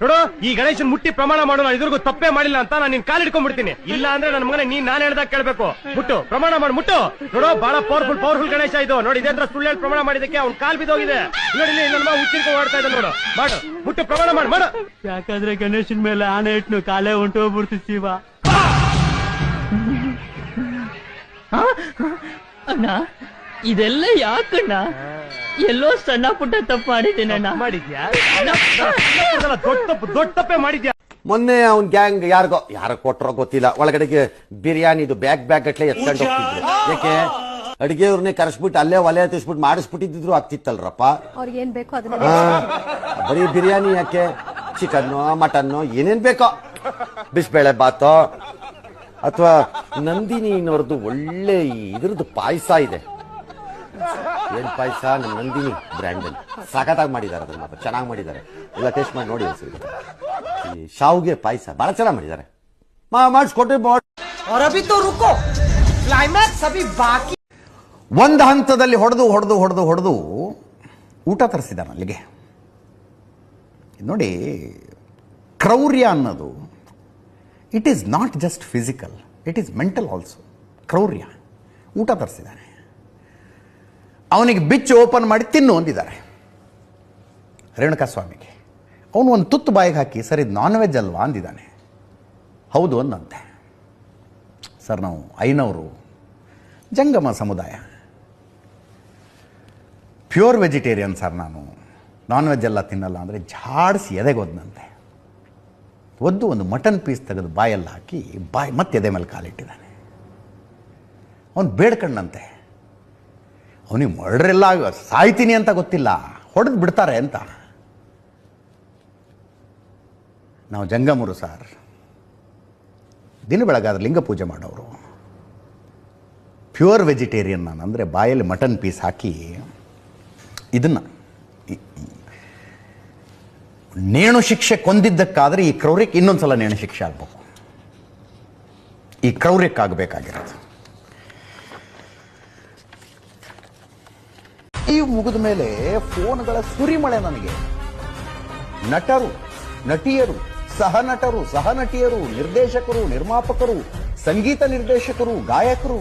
ನೋಡು ಈ ಗಣೇಶನ್ ಮುಟ್ಟಿ ಪ್ರಮಾಣ ಮಾಡೋ ನಾನು ಇದ್ರಿಗೂ ತಪ್ಪೇ ಮಾಡಿಲ್ಲ ಅಂತ ನಾನು ನಿನ್ ಕಾಲ್ ಹಿಡ್ಕೊಂಡ್ಬಿಡ್ತೀನಿ. ಇಲ್ಲ ಅಂದ್ರೆ ನನ್ನ ಮಗನ ನೀನ್ ನಾನು ಹೇಳ್ದಾಗ ಕೇಳ್ಬೇಕು. ಮುಟ್ಟು ಪ್ರಮಾಣ ಮಾಡು ಮುಟ್ಟು. ನೋಡು ಬಹಳ ಪವರ್ಫುಲ್ ಪವರ್ಫುಲ್ ಗಣೇಶ ಇದು. ನೋಡಿ ಇದೇ ತರ ಸುಳ್ಳು ಪ್ರಮಾಣ ಮಾಡಿದಕ್ಕೆ ಅವ್ನ್ ಕಾಲ್ ಬಿದ್ದೋಗಿದೆ. ನೋಡಿ ಇಲ್ಲಿ ನನ್ನ ಮಗ ಹುಚ್ಚಿರ್ಕೊಂಡು ಓಡ್ತಾ ಇದ್ದ ನೋಡು. ಮಾಡು ಮುಟ್ಟು ಪ್ರಮಾಣ ಮಾಡು ಮಾಡು. ಯಾಕಂದ್ರೆ ಗಣೇಶನ್ ಮೇಲೆ ಆನೆ ಇಟ್ನು ಕಾಲೇ ಹೊಂಟೋಗ್ಬಿಡ್ತು ಶಿವ. ಅಣ್ಣ ಇದೆಲ್ಲ ಯಾಕಣ್ಣ? ಎಲ್ಲೋ ಸಣ್ಣ ಪುಟ್ಟ ತಪ್ಪು ಮಾಡಿದ್ದೀನಣ್ಣ ಮಾಡಿದ್ಯಾ? ದೊಡ್ಡ ತಪ್ಪು ದೊಡ್ಡ ತಪ್ಪೇ ಮಾಡಿದ್ಯಾ? ಮೊನ್ನೆ ಅವ್ನ್ ಗ್ಯಾಂಗ್ ಯಾರಿಗೋ ಯಾರ ಕೊಟ್ರೋ ಗೊತ್ತಿಲ್ಲ. ಒಳಗಡೆಗೆ ಬಿರಿಯಾನಿದು ಬ್ಯಾಗ್ ಬ್ಯಾಗ್ ಗಟ್ಲೆ ಎತ್ಕೊಂಡು ಹೋಗ್ತಿದ್ರು. ಯಾಕೆ? ಅಡಿಗೆಯವ್ರನ್ನೇ ಕರೆಸ್ಬಿಟ್ಟು ಅಲ್ಲೇ ಒಲೆ ಹತ್ತಿಸ್ಬಿಟ್ಟು ಮಾಡಿಸ್ಬಿಟ್ಟಿದ್ರು ಆಗ್ತಿತ್ತಲ್ರಪ್ಪ. ಅವ್ರಿಗೆ ಏನ್ ಬೇಕೋ ಅದನ್ನ ಬರೀ ಬಿರಿಯಾನಿ ಯಾಕೆ? ಚಿಕನ್ನು ಮಟನ್ನು ಏನೇನ್ ಬೇಕೋ? ಬಿಸಿಬೇಳೆ ಬಾತೋ? ಅಥವಾ ನಂದಿನಿನವ್ರದ್ದು ಒಳ್ಳೆ ಇದ್ರದ್ದು ಪಾಯಸ ಇದೆ. ಏನ್ ಪಾಯಸ? ನಮ್ಮ ನಂದಿನಿ ಬ್ರ್ಯಾಂಡಲ್ಲಿ ಸಖತ್ತಾಗಿ ಮಾಡಿದ್ದಾರೆ ಅದನ್ನ ಚೆನ್ನಾಗಿ ಮಾಡಿದ್ದಾರೆ ಎಲ್ಲ ಟೇಸ್ಟ್ ಮಾಡಿ ನೋಡಿ ಈ ಶಾವ್ಗೆ ಪಾಯಸ ಬಹಳ ಚೆನ್ನಾಗಿ ಮಾಡಿದ್ದಾರೆ ಮಾಡಿಸ್ಕೊಟ್ರಿ ಬಾಕಿ ಒಂದು ಹಂತದಲ್ಲಿ ಹೊಡೆದು ಹೊಡೆದು ಹೊಡೆದು ಹೊಡೆದು ಊಟ ತರಿಸಿದ್ದಾನೆ ಅಲ್ಲಿಗೆ. ನೋಡಿ ಕ್ರೌರ್ಯ ಅನ್ನೋದು. It is not just physical it is mental also ಕ್ರೌರ್ಯ. ಊಟ ತರಿಸಿದ್ದಾನೆ. ಅವನಿಗೆ ಬಿಚ್ಚು ಓಪನ್ ಮಾಡಿ ತಿನ್ನು ಅಂದಿದ್ದಾರೆ. ರೇಣುಕಾಸ್ವಾಮಿಗೆ. ಅವನು ಒಂದು ತುತ್ತು ಬಾಯಿಗೆ ಹಾಕಿ, ಸರ್, ಇದು ನಾನ್ ವೆಜ್ ಅಲ್ವಾ ಅಂದಿದ್ದಾನೆ. ಹೌದು ಅಂದಂತೆ. ಸರ್, ನಾವು ಐನವರು, ಜಂಗಮ ಸಮುದಾಯ. ಪ್ಯೂರ್ ವೆಜಿಟೇರಿಯನ್ ಸರ್ ನಾನು. ನಾನ್ ವೆಜ್ ಎಲ್ಲ ತಿನ್ನಲ್ಲ ಅಂದರೆ ಜಾಡಿಸಿ ಎದೆಗೊದ್ನಂತೆ. ಒದ್ದು ಒಂದು ಮಟನ್ ಪೀಸ್ ತೆಗೆದು ಬಾಯಲ್ಲಿ ಹಾಕಿ ಬಾಯಿ ಮತ್ತೆ ಎದೆ ಮೇಲೆ ಕಾಲಿಟ್ಟಿದ್ದಾನೆ. ಅವನು ಬೇಡ್ಕಂಡಂತೆ ಅವನಿಗೆ ಮರ್ಡ್ರೆಲ್ಲ ಸಾಯ್ತೀನಿ ಅಂತ ಗೊತ್ತಿಲ್ಲ, ಹೊಡೆದು ಬಿಡ್ತಾರೆ ಅಂತ. ನಾವು ಜಂಗಮರು ಸರ್, ದಿನ ಬೆಳಗಾದ್ರೆ ಲಿಂಗ ಪೂಜೆ ಮಾಡೋರು. ಪ್ಯೂರ್ ವೆಜಿಟೇರಿಯನ್ ನಾನು, ಅಂದರೆ ಬಾಯಲ್ಲಿ ಮಟನ್ ಪೀಸ್ ಹಾಕಿ ಇದನ್ನು ನೇಣು ಶಿಕ್ಷೆ ಕೊಂದಿದ್ದಕ್ಕಾದರೆ ಈ ಕ್ರೌರ್ಯಕ್ಕೆ ಇನ್ನೊಂದು ಸಲ ನೇಣು ಶಿಕ್ಷೆ ಆಗ್ಬೇಕು. ಈ ಕ್ರೌರ್ಯಕ್ಕಾಗಬೇಕಾಗಿರೋದು. ಈ ಮುಗಿದ ಮೇಲೆ ಫೋನ್ಗಳ ಸುರಿಮಳೆ ನನಗೆ. ನಟರು ನಟಿಯರು ಸಹ ನಟರು ಸಹ ನಟಿಯರು ನಿರ್ದೇಶಕರು ನಿರ್ಮಾಪಕರು ಸಂಗೀತ ನಿರ್ದೇಶಕರು ಗಾಯಕರು.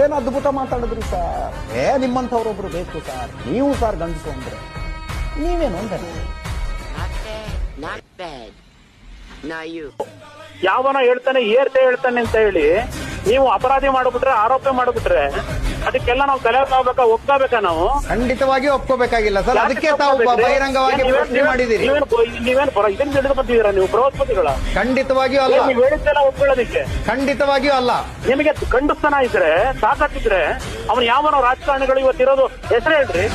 ಏನು ಅದ್ಭುತ ಮಾತಾಡಿದ್ರಿ ಸರ್? ಏ ನಿಮ್ಮಂಥವ್ರೊಬ್ರು ಬೇಕು ಸರ್. ನೀವು ಸರ್ ಗಂಡಸು ಅಂದ್ರೆ ನೀವೇನು ಅಂದ್ರೆ. ಯಾವನ ಹೇಳ್ತಾನೆ ಏರ್ತೆ ಹೇಳ್ತಾನೆ ಅಂತ ಹೇಳಿ ನೀವು ಅಪರಾಧಿ ಮಾಡಿಬಿಟ್ರೆ ಆರೋಪ ಮಾಡ್ಬಿಟ್ರೆ ಅದಕ್ಕೆಲ್ಲ ನಾವು ತಲೆ ತಗೋಬೇಕಾ ಒಪ್ಕೋಬೇಕಾ ನಾವು? ಖಂಡಿತವಾಗಿ ಒಪ್ಕೋಬೇಕಾಗಿಲ್ಲ ಸರ್. ಅದಕ್ಕೆ ತಾವು ಬಹಿರಂಗವಾಗಿ ಪ್ರಶ್ನೆ ಮಾಡಿದಿರಿ ನೀವೇನು ಇದನ್ನು ತಿಳಿದು ಬಂದಿದ್ದೀರಾ ನೀವು ಬೃಹಸ್ಪತಿಗಳ ಖಂಡಿತವಾಗಿಯೂ ಅಲ್ಲ. ನೀವು ಹೇಳಿದ್ದೆಲ್ಲ ಒಪ್ಕೊಳ್ಳೋದಿಕ್ಕೆ? ಖಂಡಿತವಾಗಿಯೂ ಅಲ್ಲ. ನಿಮಗೆ ಗಂಡಸ್ತನ ಇದ್ರೆ ತಾಕತ್ತಿದ್ರೆ ಅವನು ಯಾವನೋ ರಾಜಕಾರಣಿಗಳು ಇವತ್ತಿರೋದು ಹೆಸರು ಹೇಳ್ರಿ.